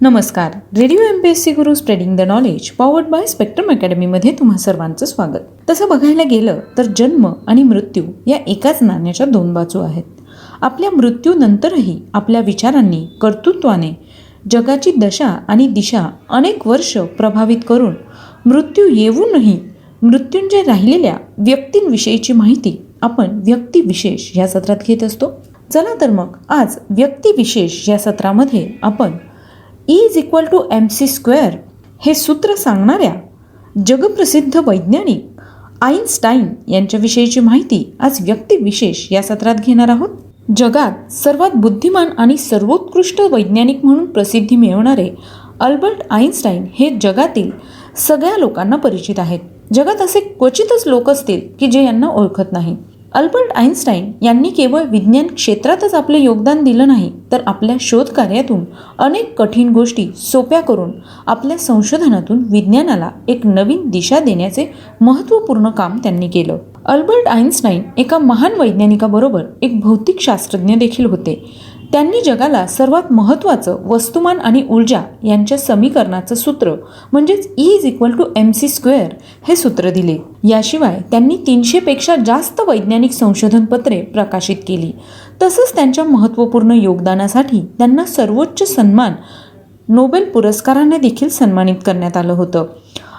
नमस्कार. Radio M P S C Guru spreading the knowledge powered by spectrum अकॅडमीमध्ये तुम्हा सर्वांचं स्वागत. तसं बघायला गेलं तर जन्म आणि मृत्यू या एकाच नाण्याच्या दोन बाजू आहेत. आपल्या मृत्यूनंतरही आपल्या विचारांनी कर्तृत्वाने जगाची दशा आणि दिशा अनेक वर्ष प्रभावित करून मृत्यू येऊनही मृत्यूंच्या राहिलेल्या व्यक्तींविषयीची माहिती आपण व्यक्तिविशेष या सत्रात घेत असतो. चला तर मग आज व्यक्तिविशेष या सत्रामध्ये आपण E is equal to M C square हे सूत्र सांगणाऱ्या जगप्रसिद्ध वैज्ञानिक आईन्स्टाईन यांच्याविषयीची माहिती आज व्यक्तिविशेष या सत्रात घेणार आहोत. जगात सर्वात बुद्धिमान आणि सर्वोत्कृष्ट वैज्ञानिक म्हणून प्रसिद्धी मिळवणारे अल्बर्ट आईन्स्टाईन हे जगातील सगळ्या लोकांना परिचित आहेत. जगात असे क्वचितच लोक असतील की जे यांना ओळखत नाही. अल्बर्ट आईन्स्टाईन यांनी केवळ विज्ञान क्षेत्रातच आपले योगदान दिलं नाही तर आपल्या शोधकार्यातून अनेक कठीण गोष्टी सोप्या करून आपल्या संशोधनातून विज्ञानाला एक नवीन दिशा देण्याचे महत्त्वपूर्ण काम त्यांनी केलं. अल्बर्ट आईन्स्टाईन एका महान वैज्ञानिकाबरोबर एक भौतिक शास्त्रज्ञ देखील होते. त्यांनी जगाला सर्वात महत्त्वाचं वस्तुमान आणि ऊर्जा यांच्या समीकरणाचं सूत्र म्हणजेच E is equal to M C square हे सूत्र दिले. याशिवाय त्यांनी तीनशेपेक्षा जास्त वैज्ञानिक संशोधनपत्रे प्रकाशित केली. तसंच त्यांच्या महत्त्वपूर्ण योगदानासाठी त्यांना सर्वोच्च सन्मान नोबेल पुरस्काराने देखील सन्मानित करण्यात आलं होतं.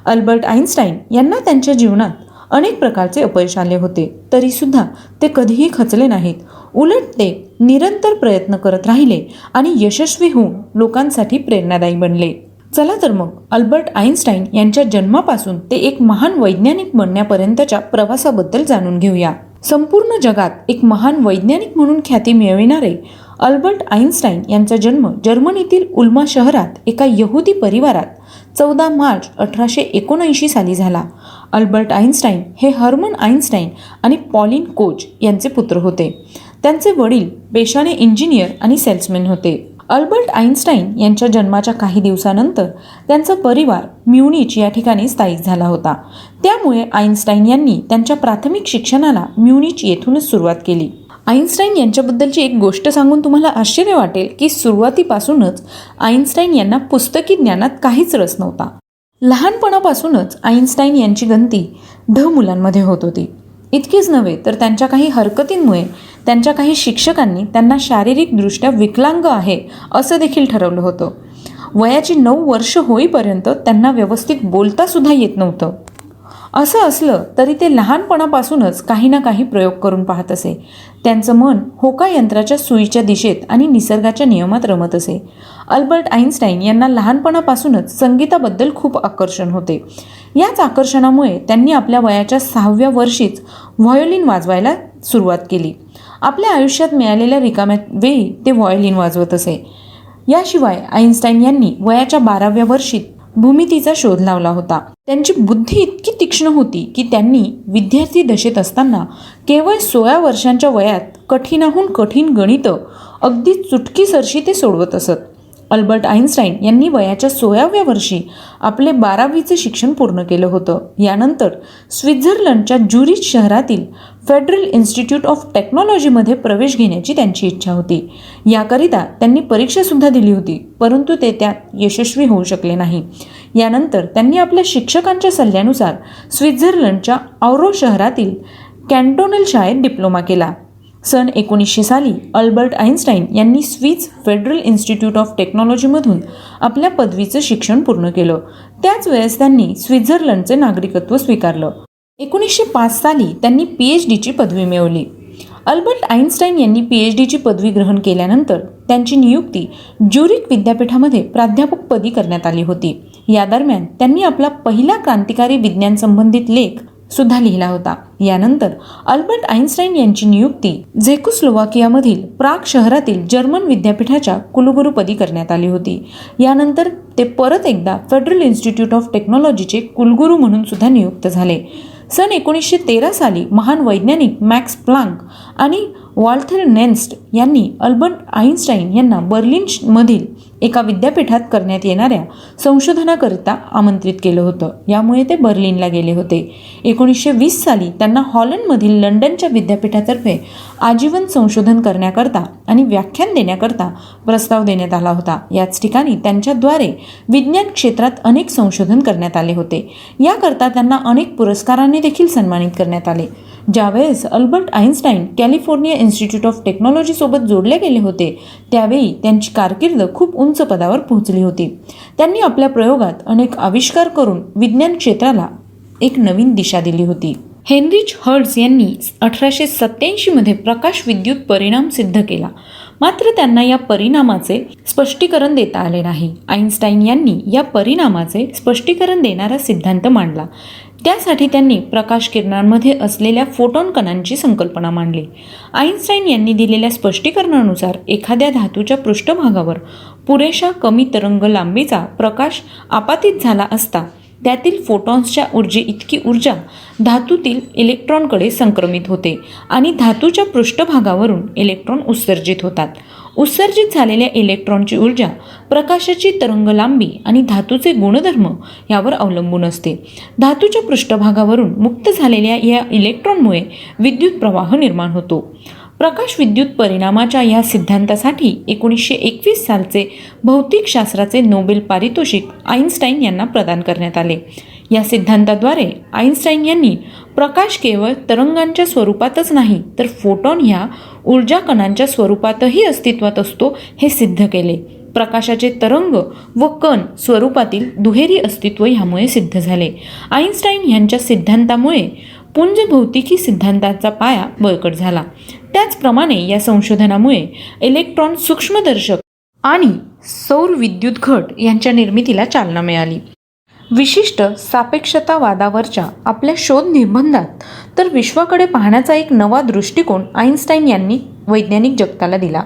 अल्बर्ट आईन्स्टाईन यांना त्यांच्या जीवनात अनेक प्रकारचे अपयश आले होते. तरीसुद्धा ते कधीही खचले नाहीत. उलट ते निरंतर प्रयत्न करत राहिले आणि यशस्वी होऊन लोकांसाठी प्रेरणादायी बनले. चला तर मग अल्बर्ट आईन्स्टाईन यांच्या जन्मापासून ते एक महान वैज्ञानिक बनण्यापर्यंतच्या प्रवासाबद्दल जाणून घेऊया. संपूर्ण जगात एक महान वैज्ञानिक म्हणून ख्याती मिळविणारे अल्बर्ट आईन्स्टाईन यांचा जन्म जर्मनीतील उल्मा शहरात एका यहुदी परिवारात चौदा मार्च अठराशे एकोणऐंशी साली झाला. अल्बर्ट आईन्स्टाईन हे हर्मन आईन्स्टाईन आणि पॉलिन कोच यांचे पुत्र होते. त्यांचे वडील पेशाने इंजिनियर आणि सेल्समॅन होते. अल्बर्ट आईन्स्टाईन यांच्या जन्माच्या काही दिवसानंतर त्यांचा परिवार म्युनिच या ठिकाणी स्थायिक झाला होता. त्यामुळे आईन्स्टाईन यांनी त्यांच्या प्राथमिक शिक्षणाला म्युनिच येथूनच सुरुवात केली. आईन्स्टाईन यांच्याबद्दलची एक गोष्ट सांगून तुम्हाला आश्चर्य वाटेल की सुरुवातीपासूनच आईन्स्टाईन यांना पुस्तकी ज्ञानात काहीच रस नव्हता. लहानपणापासूनच आईन्स्टाईन यांची गंती ढ मुलांमध्ये होत होती. इतकीच नव्हे तर त्यांच्या काही हरकतींमुळे त्यांच्या काही शिक्षकांनी त्यांना शारीरिकदृष्ट्या विकलांग आहे असं देखील ठरवलं होतं. वयाची नऊ वर्ष होईपर्यंत त्यांना व्यवस्थित बोलतासुद्धा येत नव्हतं. असं असलं तरी ते लहानपणापासूनच काही ना काही प्रयोग करून पाहत असे. त्यांचं मन होका यंत्राच्या सुईच्या दिशेत आणि निसर्गाच्या नियमात रमत असे. अल्बर्ट आईन्स्टाईन यांना लहानपणापासूनच संगीताबद्दल खूप आकर्षण होते. याच आकर्षणामुळे त्यांनी आपल्या वयाच्या सहाव्या वर्षीच व्हायोलिन वाजवायला सुरुवात केली. आपल्या आयुष्यात मिळालेल्या रिकाम्या वेळी ते व्हायोलिन वाजवत असे. याशिवाय आईन्स्टाईन यांनी वयाच्या बाराव्या वर्षीत भूमितीचा शोध लावला होता. त्यांची बुद्धी इतकी तीक्ष्ण होती की त्यांनी विद्यार्थी दशेत असताना केवळ सोळा वर्षांच्या वयात कठीणाहून कठीण गणितं अगदी चुटकीसरशी ते सोडवत असत. अल्बर्ट आईन्स्टाईन यांनी वयाच्या सोळाव्या वर्षी आपले बारावीचे शिक्षण पूर्ण केलं होतं. यानंतर स्वित्झर्लंडच्या ज्युरिच शहरातील फेडरल इन्स्टिट्यूट ऑफ टेक्नॉलॉजीमध्ये प्रवेश घेण्याची त्यांची इच्छा होती. याकरिता त्यांनी परीक्षासुद्धा दिली होती परंतु ते त्यात यशस्वी होऊ शकले नाही. यानंतर त्यांनी आपल्या शिक्षकांच्या सल्ल्यानुसार स्वित्झर्लंडच्या औरो शहरातील कॅन्टोनल शाळेत डिप्लोमा केला. सन एकोणीसशे साली अल्बर्ट आईन्स्टाईन यांनी स्विस फेडरल इन्स्टिट्यूट ऑफ टेक्नॉलॉजीमधून आपल्या पदवीचं शिक्षण पूर्ण केलं. त्याच वेळेस त्यांनी स्वित्झर्लंडचे नागरिकत्व स्वीकारलं. एकोणीसशे पाच साली त्यांनी पी एच डीची पदवी मिळवली. अल्बर्ट आईन्स्टाईन यांनी पी एच डीची पदवी ग्रहण केल्यानंतर त्यांची नियुक्ती ज्युरिक विद्यापीठामध्ये प्राध्यापकपदी करण्यात आली होती. या दरम्यान त्यांनी आपला पहिला क्रांतिकारी विज्ञान संबंधित लेख सुद्धा लिहिला होता. यानंतर अल्बर्ट आईन्स्टाईन यांची नियुक्ती झेकुस्लोवाकियामधील प्राग शहरातील जर्मन विद्यापीठाच्या कुलगुरूपदी करण्यात आली होती. यानंतर ते परत एकदा फेडरल इन्स्टिट्यूट ऑफ टेक्नॉलॉजीचे कुलगुरू म्हणून सुद्धा नियुक्त झाले. सन एकोणीसशे तेरा साली महान वैज्ञानिक मॅक्स प्लांक आणि वॉल्थर नेन्स्ट यांनी अल्बर्ट आईन्स्टाईन यांना बर्लिनमधील एका विद्यापीठात करण्यात येणाऱ्या संशोधनाकरिता आमंत्रित केलं होतं. यामुळे ते बर्लिनला गेले होते. एकोणीसशे वीस साली त्यांना हॉलंडमधील लंडनच्या विद्यापीठातर्फे आजीवन संशोधन करण्याकरता आणि व्याख्यान देण्याकरता प्रस्ताव देण्यात आला होता. याच ठिकाणी त्यांच्याद्वारे विज्ञान क्षेत्रात अनेक संशोधन करण्यात आले होते. याकरता त्यांना अनेक पुरस्कारांनी देखील सन्मानित करण्यात आले. ज्यावेळेस Albert Einstein California institute of टेक्नॉलॉजीसोबत जोडले गेले होते त्यावेळी त्यांची कारकीर्द खूप उंच पदावर पोहोचली होती. त्यांनी आपल्या प्रयोगात अनेक आविष्कार करून विज्ञान क्षेत्राला एक नवीन दिशा दिली होती. हेनरिच हर्ड्स यांनी अठराशे सत्याऐंशीमध्ये प्रकाश विद्युत परिणाम सिद्ध केला. मात्र त्यांना या परिणामाचे स्पष्टीकरण देता आले नाही. आईन्स्टाईन यांनी या परिणामाचे स्पष्टीकरण देणारा सिद्धांत मांडला. त्यासाठी त्यांनी प्रकाश किरणांमध्ये असलेल्या फोटॉन कणांची संकल्पना मांडली. आईन्स्टाईन यांनी दिलेल्या स्पष्टीकरणानुसार एखाद्या धातूच्या पृष्ठभागावर पुरेशा कमी तरंग लांबीचा प्रकाश आपातित झाला असता त्यातील फोटॉन्सच्या ऊर्जे इतकी ऊर्जा धातूतील इलेक्ट्रॉनकडे संक्रमित होते आणि धातूच्या पृष्ठभागावरून इलेक्ट्रॉन उत्सर्जित होतात. उत्सर्जित झालेल्या इलेक्ट्रॉनची ऊर्जा प्रकाशाची तरंग लांबी आणि धातूचे गुणधर्म यावर अवलंबून असते. धातूच्या पृष्ठभागावरून मुक्त झालेल्या या इलेक्ट्रॉनमुळे विद्युत प्रवाह निर्माण होतो. प्रकाश विद्युत परिणामाच्या या सिद्धांतासाठी एकोणीसशे एकवीस सालचे भौतिकशास्त्राचे नोबेल पारितोषिक आईन्स्टाईन यांना प्रदान करण्यात आले. या सिद्धांताद्वारे आईन्स्टाईन यांनी प्रकाश केवळ तरंगांच्या स्वरूपातच नाही तर फोटॉन ह्या ऊर्जा कणांच्या स्वरूपातही अस्तित्वात असतो हे सिद्ध केले. प्रकाशाचे तरंग व कण स्वरूपातील दुहेरी अस्तित्व ह्यामुळे सिद्ध झाले. आईन्स्टाईन यांच्या सिद्धांतामुळे पुंज भौतिकी सिद्धांताचा पाया बळकट झाला. त्याचप्रमाणे या संशोधनामुळे इलेक्ट्रॉन सूक्ष्मदर्शक आणि सौर विद्युत घट यांच्या निर्मितीला चालना मिळाली. विशिष्ट सापेक्षतावादावरच्या आपल्या शोध निबंधात. तर विश्वाकडे पाहण्याचा एक नवा दृष्टिकोन आईन्स्टाईन यांनी वैज्ञानिक जगताला दिला.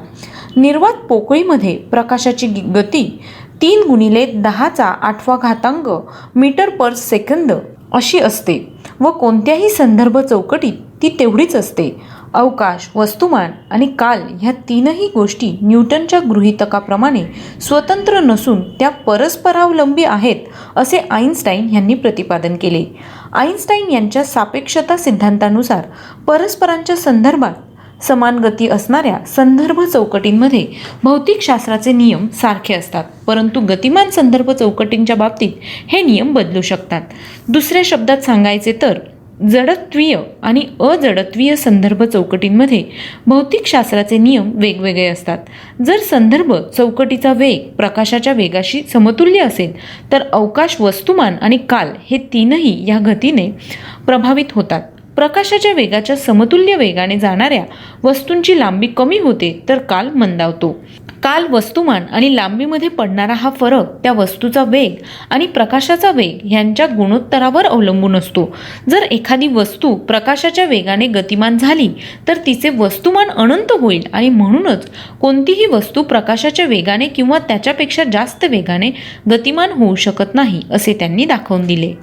निर्वात पोकळीमध्ये प्रकाशाची गती तीन गुणिले दहाचा आठवा घातांक मीटर पर सेकंद अशी असते व कोणत्याही संदर्भ चौकटीत ती तेवढीच असते. अवकाश वस्तुमान आणि काल ह्या तीनही गोष्टी न्यूटनच्या गृहितकाप्रमाणे स्वतंत्र नसून त्या परस्परावलंबी आहेत असे आईन्स्टाईन यांनी प्रतिपादन केले. आईन्स्टाईन यांच्या सापेक्षता सिद्धांतानुसार परस्परांच्या संदर्भात समान गती असणाऱ्या संदर्भ चौकटींमध्ये भौतिकशास्त्राचे नियम सारखे असतात परंतु गतिमान संदर्भ चौकटींच्या बाबतीत हे नियम बदलू शकतात. दुसऱ्या शब्दात सांगायचे तर जडत्वीय आणि अजडत्वीय संदर्भ चौकटींमध्ये भौतिकशास्त्राचे नियम वेगवेगळे असतात. जर संदर्भ चौकटीचा वेग प्रकाशाच्या वेगाशी समतुल्य असेल तर अवकाश वस्तुमान आणि काल हे तीनही या गतीने प्रभावित होतात. प्रकाशाच्या वेगाच्या समतुल्य वेगाने जाणाऱ्या वस्तूंची लांबी कमी होते तर काल मंदावतो. काल वस्तुमान आणि लांबीमध्ये पडणारा हा फरक त्या वस्तूचा वेग आणि प्रकाशाचा वेग यांच्या गुणोत्तरावर अवलंबून असतो. जर एखादी वस्तू प्रकाशाच्या वेगाने गतिमान झाली तर तिचे वस्तुमान अनंत होईल आणि म्हणूनच कोणतीही वस्तू प्रकाशाच्या वेगाने किंवा त्याच्यापेक्षा जास्त वेगाने गतिमान होऊ शकत नाही असे त्यांनी दाखवून दिले.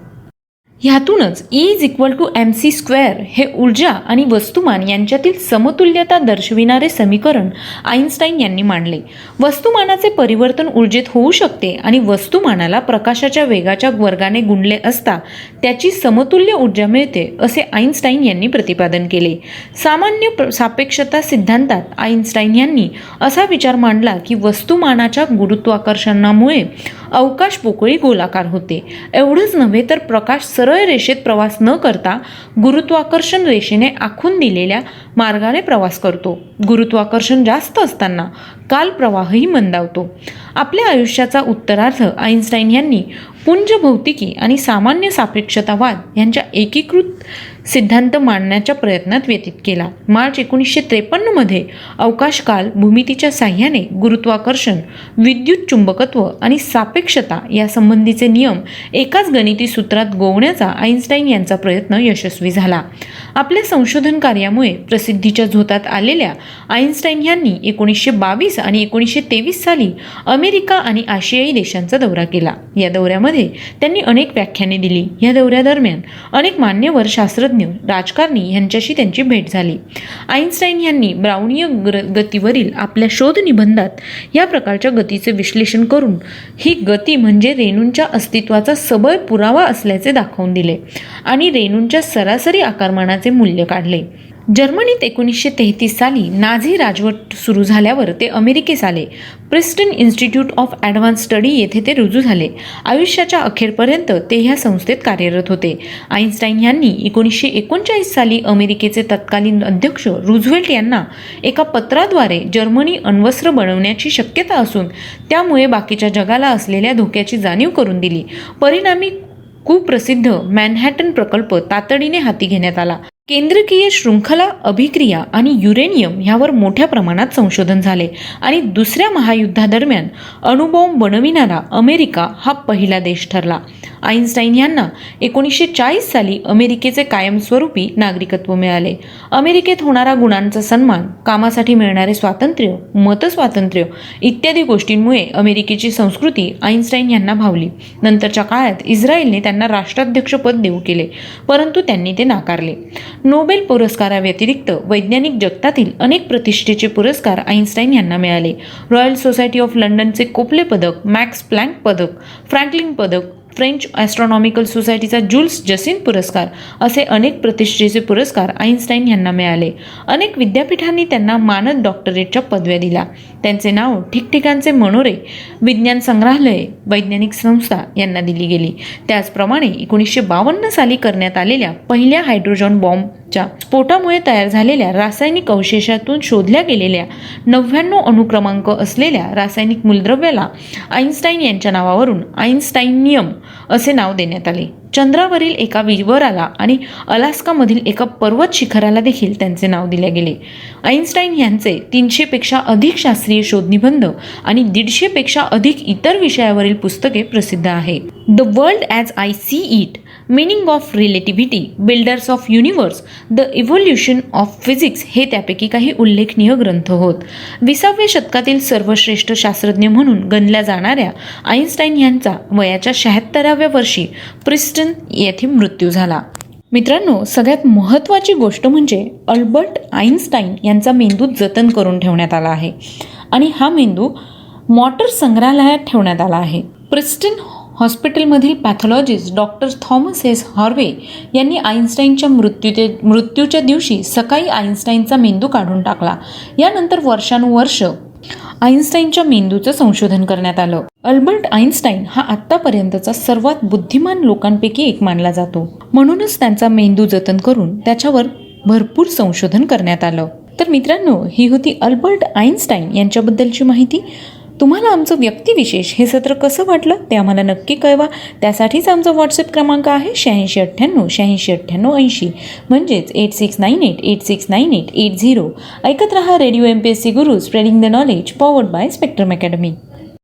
ह्यातूनच E is equal to M C square हे ऊर्जा आणि वस्तुमान यांच्यातील समतुल्यता दर्शविणारे समीकरण आईन्स्टाईन यांनी मांडले. वस्तुमानाचे परिवर्तन ऊर्जेत होऊ शकते आणि वस्तुमानाला प्रकाशाच्या वेगाच्या वर्गाने गुणले असता त्याची समतुल्य ऊर्जा मिळते असे आईन्स्टाईन यांनी प्रतिपादन केले. सामान्य प्र- सापेक्षता सिद्धांतात आईन्स्टाईन यांनी असा विचार मांडला की वस्तुमानाच्या गुरुत्वाकर्षणामुळे अवकाश पोकळी गोलाकार होते. एवढंच नव्हे तर प्रकाश सरळ रेषेत प्रवास न करता गुरुत्वाकर्षण रेषेने आखून दिलेल्या मार्गाने प्रवास करतो. गुरुत्वाकर्षण जास्त असताना काल प्रवाहही मंदावतो. आपल्या आयुष्याचा उत्तरार्थ आईन्स्टाईन यांनी पुंज भौतिकी आणि सामान्य सापेक्षतावाद यांच्या एकीकृत सिद्धांत मांडण्याच्या प्रयत्नात व्यतीत केला. मार्च एकोणीसशे त्रेपन्नमध्ये अवकाशकाल भूमितीच्या साह्याने गुरुत्वाकर्षण विद्युत चुंबकत्व आणि सापेक्षता यासंबंधीचे नियम एकाच गणिती सूत्रात गोवण्याचा आईन्स्टाईन यांचा प्रयत्न यशस्वी झाला. आपल्या संशोधन कार्यामुळे प्रसिद्धीच्या झोतात आलेल्या आईन्स्टाईन यांनी एकोणीसशे बावीस आणि एकोणीसशे तेवीस साली अमेरिका आणि आशियाई देशांचा दौरा केला. या दौऱ्यामध्ये त्यांनी अनेक व्याख्याने दिली. या दौऱ्यादरम्यान अनेक मान्यवर शास्त्र शास्त्रज्ञ राजकारणी यांच्याशी त्यांची भेट झाली. आईन्स्टाईन यांनी ब्राउनीय ग्र गतीवरील आपल्या शोध निबंधात या प्रकारच्या गतीचे विश्लेषण करून ही गती म्हणजे रेणूंच्या अस्तित्वाचा सबळ पुरावा असल्याचे दाखवून दिले आणि रेणूंच्या सरासरी आकारमानाचे मूल्य काढले. जर्मनीत एकोणीसशे तेहतीस साली नाझी राजवट सुरू झाल्यावर ते अमेरिकेस आले. Princeton institute of advance study येथे ते रुजू झाले. आयुष्याच्या अखेरपर्यंत ते ह्या संस्थेत कार्यरत होते. आईन्स्टाईन यांनी एकोणीसशे एकोणचाळीस साली अमेरिकेचे तत्कालीन अध्यक्ष रुझवेल्ट यांना एका पत्राद्वारे जर्मनी अण्वस्त्र बनवण्याची शक्यता असून त्यामुळे बाकीच्या जगाला असलेल्या धोक्याची जाणीव करून दिली. परिणामी कुप्रसिद्ध मॅनहॅटन प्रकल्प तातडीने हाती घेण्यात आला. केंद्रकीय शृंखला अभिक्रिया आणि युरेनियम ह्यावर मोठ्या प्रमाणात संशोधन झाले आणि दुसऱ्या महायुद्धादरम्यान अणुबॉम्ब बनविणारा अमेरिका हा पहिला देश ठरला. आईन्स्टाईन यांना एकोणीसशे चाळीस साली अमेरिकेचे कायमस्वरूपी नागरिकत्व मिळाले. अमेरिकेत होणारा गुणांचा सन्मान कामासाठी मिळणारे स्वातंत्र्य मतस्वातंत्र्य इत्यादी गोष्टींमुळे अमेरिकेची संस्कृती आईन्स्टाईन यांना भावली. नंतरच्या काळात इस्रायलने त्यांना राष्ट्राध्यक्षपद देऊ केले परंतु त्यांनी ते नाकारले. नोबेल पुरस्काराव्यतिरिक्त वैज्ञानिक जगतातील अनेक प्रतिष्ठेचे पुरस्कार आईन्स्टाईन यांना मिळाले. रॉयल सोसायटी ऑफ लंडनचे कोपले पदक मॅक्स प्लँक पदक फ्रँकलिन पदक फ्रेंच ॲस्ट्रॉनॉमिकल सोसायटीचा जुल्स जसिन पुरस्कार असे अनेक प्रतिष्ठेचे पुरस्कार आईन्स्टाईन यांना मिळाले. अनेक विद्यापीठांनी त्यांना मानद डॉक्टरेटच्या पदव्या दिल्या. त्यांचे नाव ठिकठिकाणचे मनोरे विज्ञान संग्रहालये वैज्ञानिक संस्था यांना दिली गेली. त्याचप्रमाणे एकोणीसशे बावन्न साली करण्यात आलेल्या पहिल्या हायड्रोजन च्या स्फोटामुळे तयार झालेल्या रासायनिक अवशेषातून शोधल्या गेलेल्या नव्याण्णव अणुक्रमांक असलेल्या रासायनिक मूलद्रव्याला आईन्स्टाईन यांच्या नावावरून आईन्स्टाईनियम असे नाव देण्यात आले. चंद्रावरील एका विवराला आणि अलास्कामधील एका पर्वत शिखराला देखील त्यांचे नाव दिले गेले. आईन्स्टाईन यांचे तीनशेपेक्षा अधिक शास्त्रीय शोधनिबंध आणि दीडशेपेक्षा अधिक इतर विषयावरील पुस्तके प्रसिद्ध आहे the world as I see it meaning of relativity builders of universe the evolution of physics हे त्यापैकी काही उल्लेखनीय ग्रंथ होत. विसाव्या शतकातील सर्वश्रेष्ठ शास्त्रज्ञ म्हणून गणल्या जाणाऱ्या आईन्स्टाईन यांचा वयाच्या शहात्तराव्या वर्षी प्रिस्टन येथे मृत्यू झाला. मित्रांनो सगळ्यात महत्त्वाची गोष्ट म्हणजे अल्बर्ट आईन्स्टाईन यांचा मेंदू जतन करून ठेवण्यात आला आहे. आणि हा मेंदू मॉटर संग्रहालयात ठेवण्यात आला आहे. Princeton हॉस्पिटलमधील pathologist doctor Thomas S Harvey यांनी आईन्स्टाईनच्या मृत्यूचे मृत्यूच्या दिवशी सकाळी आईन्स्टाईनचा मेंदू काढून टाकला. यानंतर वर्षानुवर्ष आईन्स्टाईनच्या मेंदूचं संशोधन करण्यात आलं. अल्बर्ट आईन्स्टाईन हा आत्तापर्यंतचा सर्वात बुद्धिमान लोकांपैकी एक मानला जातो. म्हणूनच त्यांचा मेंदू जतन करून त्याच्यावर भरपूर संशोधन करण्यात आलं. तर मित्रांनो ही होती अल्बर्ट आईन्स्टाईन यांच्याबद्दलची माहिती. तुम्हाला आमचं व्यक्तिविशेष हे सत्र कसं वाटलं ते आम्हाला नक्की कळवा. त्यासाठीच आमचा व्हॉट्सअप क्रमांक आहे शहाऐंशी अठ्ठ्याण्णव शहाऐंशी अठ्ठ्याण्णव ऐंशी. म्हणजेच eight six nine eight eight six nine eight eight zero ऐकत रहा radio M P S C Guru spreading the knowledge powered by spectrum academy